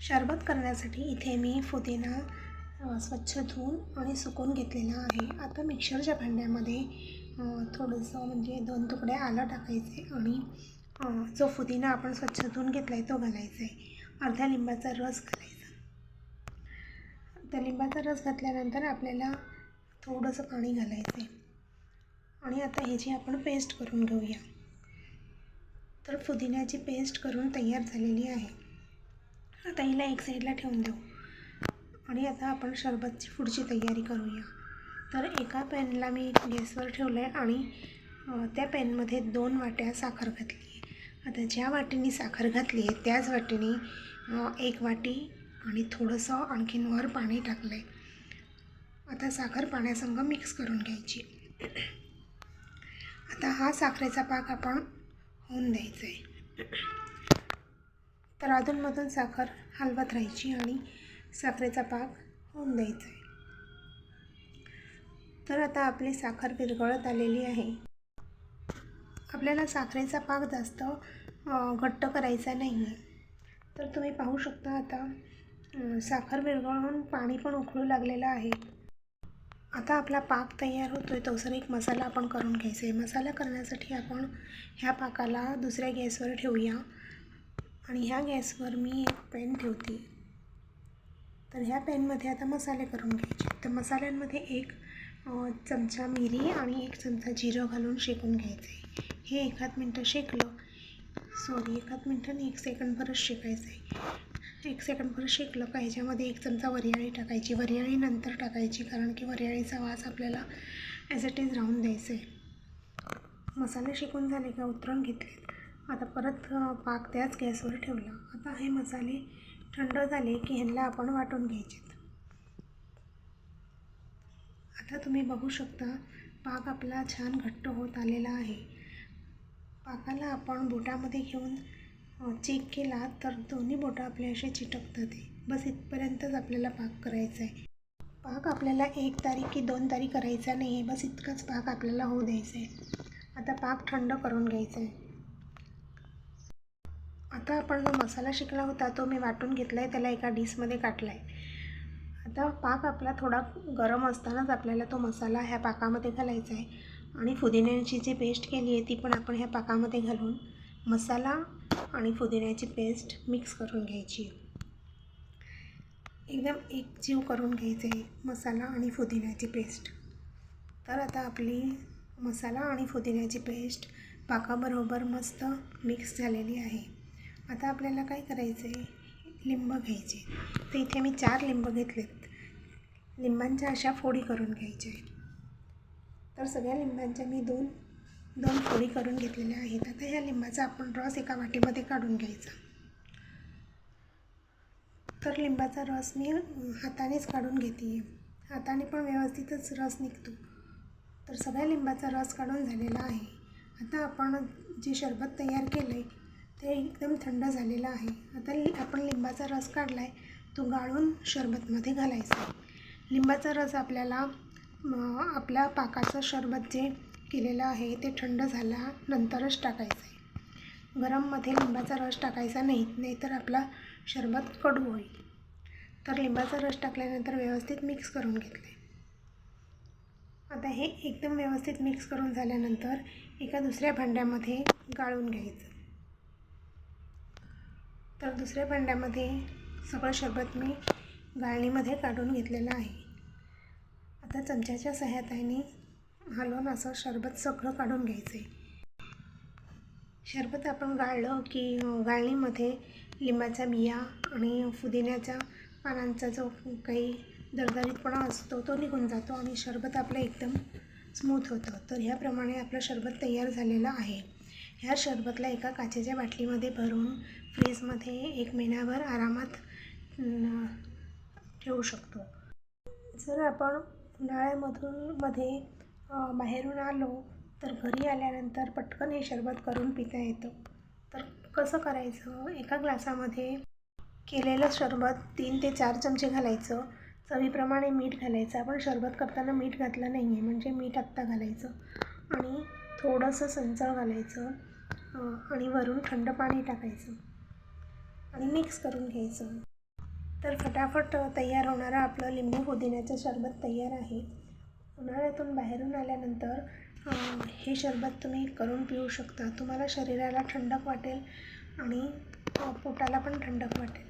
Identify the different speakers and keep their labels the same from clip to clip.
Speaker 1: शरबत करण्यासाठी इथे मी पुदिना स्वच्छ धुवून आणि सुकून घेतलेला आहे. आता मिक्सरच्या भांड्यामध्ये थोडंसं म्हणजे दोन तुकडे आलं टाकायचे आणि जो पुदिना आपण स्वच्छ धुवून घेतला आहे तो घालायचा आहे. अर्ध्या लिंबाचा रस घालायचा. त्या लिंबाचा रस घातल्यानंतर आपल्याला थोडंसं पाणी घालायचं आहे आणि आता ह्याची आपण पेस्ट करून घेऊया. तर पुदिन्याची पेस्ट करून तयार झालेली आहे. आता हिला एक साईडला ठेवून देऊ. आणि आता आपण शरबतची पुढची तयारी करूया. तर एका पॅनला मी गॅसवर ठेवलं आहे आणि त्या पॅनमध्ये दोन वाट्या साखर घातली आहे आता ज्या वाटीने साखर घातली आहे त्याच वाटीने एक वाटी आणि थोडंसं आणखीन वर पाणी टाकलं आहे आता साखर पाण्यासंग मिक्स करून घ्यायची. आता हा साखरेचा पाक आपण होऊन द्यायचा आहे तर अधूनमधून साखर हलवत राहायची आणि साखरेचा पाक होऊन द्यायचा आहे. तर आता आपली साखर विरघळत आलेली आहे. आपल्याला साखरेचा पाक जास्त घट्ट करायचा नाही आहे तर तुम्ही पाहू शकता आता साखर विरघळून पाणी पण उकळू लागलेलं आहे. आता आपला पाक तयार होतो आहे तोसर एक मसाला आपण करून घ्यायचा आहे. मसाला करण्यासाठी आपण ह्या पाकाला दुसऱ्या गॅसवर ठेवूया. आणि ह्या गॅसवर मी एक पॅन ठेवते. तर ह्या पॅनमध्ये आता मसाले करून घ्यायचे. तर मसाल्यांमध्ये एक चमचा मिरी आणि एक चमचा जिरं घालून शेकून घ्यायचं. आहे हे एखाद मिनटं शेकलं. सॉरी एखाद मिनटं एक सेकंडभरच शेकायचं आहे एक सेकंडभर शेकलं का ह्याच्यामध्ये एक चमचा वरियाळी टाकायची. वरियाळी नंतर टाकायची कारण की वरियाळीचा वास आपल्याला ॲज इट इज राहून द्यायचा आहे मसाले शेकून झाले का उतरून घेतले आता परत पाक त्याच गॅसवर ठेवला. आता हे मसाले थंड झाले की ह्यांना आपण वाटून घ्यायचे आता तुम्ही बघू शकता पाक आपला छान घट्ट होत आलेला आहे. पाकाला आपण बोटामध्ये घेऊन चेक केला तर दोन्ही बोटं आपले असे चिटकतात. बस इथपर्यंतच आपल्याला पाक करायचा आहे पाक आपल्याला एक तारीख की दोन तारीख करायचा नाही. आहे बस इतकाच पाक आपल्याला होऊ द्यायचा आहे आता पाक थंड करून घ्यायचा आहे आता आपण जो मसाला शिकला होता तो मी वाटून घेतला आहे त्याला एका डिशमध्ये काटला आहे आता पाक आपला थोडा गरम असतानाच आपल्याला तो मसाला ह्या पाकामध्ये घालायचा आहे. आणि पुदिन्याची जी पेस्ट केली आहे ती पण आपण ह्या पाकामध्ये घालून मसाला आणि पुदिन्याची पेस्ट मिक्स करून घ्यायची एकदम एकजीव करून घ्यायचं आहे मसाला आणि पुदिन्याची पेस्ट. तर आता आपली मसाला आणि पुदिन्याची पेस्ट पाकाबरोबर मस्त मिक्स झालेली आहे. आता आपल्याला काय करायचं आहे? लिंब घ्यायचे. तर इथे मी चार लिंब घेतलेत. लिंबांच्या अशा फोडी करून घ्यायच्या आहेत. तर सगळ्या लिंबांच्या मी दोन दोन फोडी करून घेतलेल्या आहेत. आता ह्या लिंबाचा आपण रस एका वाटीमध्ये काढून घ्यायचा. तर लिंबाचा रस मी हातानेच काढून घेते हाताने पण व्यवस्थितच रस निघतो. तर सगळ्या लिंबाचा रस काढून झालेला आहे. आता आपण जे शरबत तयार केलं आहे ते एकदम थंड झालेलं आहे. आता लि आपण लिंबाचा रस काढला आहे तो गाळून शरबतमध्ये घालायचा. लिंबाचा रस आपल्याला आपल्या पाकाचं शरबत जे केलेलं आहे ते थंड झाल्यानंतरच टाकायचं आहे गरममध्ये लिंबाचा रस टाकायचा नाही नाहीतर आपला शरबत कडू होईल. तर लिंबाचा रस टाकल्यानंतर व्यवस्थित मिक्स करून घेतले आता हे एकदम व्यवस्थित मिक्स करून झाल्यानंतर एका दुसऱ्या भांड्यामध्ये गाळून घ्यायचं. तर दुसऱ्या भांड्यामध्ये सगळं शरबत मी गाळणीमध्ये काढून घेतलेलं आहे. आता चमच्याच्या सहाय्याने हलवून असं शरबत सगळं काढून घ्यायचं आहे शरबत आपण गाळलं की गाळणीमध्ये लिंबाच्या बिया आणि पुदिन्याच्या पानांचा जो काही दरदरीतपणा असतो तो निघून जातो आणि शरबत आपलं एकदम स्मूथ होतं. तर ह्याप्रमाणे आपलं शरबत तयार झालेलं आहे. ह्या शरबतला एका काचेच्या बाटलीमध्ये भरून फ्रीजमध्ये एक महिन्याभर आरामात ठेवू शकतो. जर आपण उन्हाळ्यामधून मध्ये बाहेरून आलो तर घरी आल्यानंतर पटकन हे शरबत करून पिता येतं. तर कसं करायचं? एका ग्लासामध्ये केलेलं शरबत तीन ते चार चमचे घालायचं. चवीप्रमाणे मीठ घालायचं. आपण शरबत करताना मीठ घातलं नाही आहे म्हणजे मीठ आत्ता घालायचं. आणि थोडंसं संचळ घालायचं आणि वरून थंड पाणी टाकायचं आणि मिक्स करून घ्यायचं. तर फटाफट तयार होणारं आपलं लिंबू पुदिन्याचं सरबत तयार आहे. उन्हाळ्यातून बाहेरून आल्यानंतर हे शरबत तुम्ही करून पिऊ शकता. तुम्हाला शरीराला थंडक वाटेल आणि पोटाला पण थंडक वाटेल.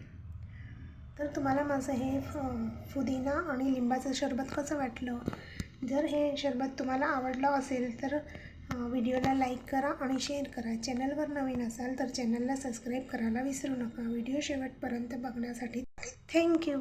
Speaker 1: तर तुम्हाला माझं हे अं, पुदिना आणि लिंबाचं शरबत कसं वाटलं? जर हे शरबत तुम्हाला आवडलं असेल तर व्हिडिओला लाईक करा आणि शेअर करा. चॅनलवर नवीन असाल तर चॅनलला सबस्क्राईब करायला विसरू नका. व्हिडिओ शेवटपर्यंत बघण्यासाठी थँक्यू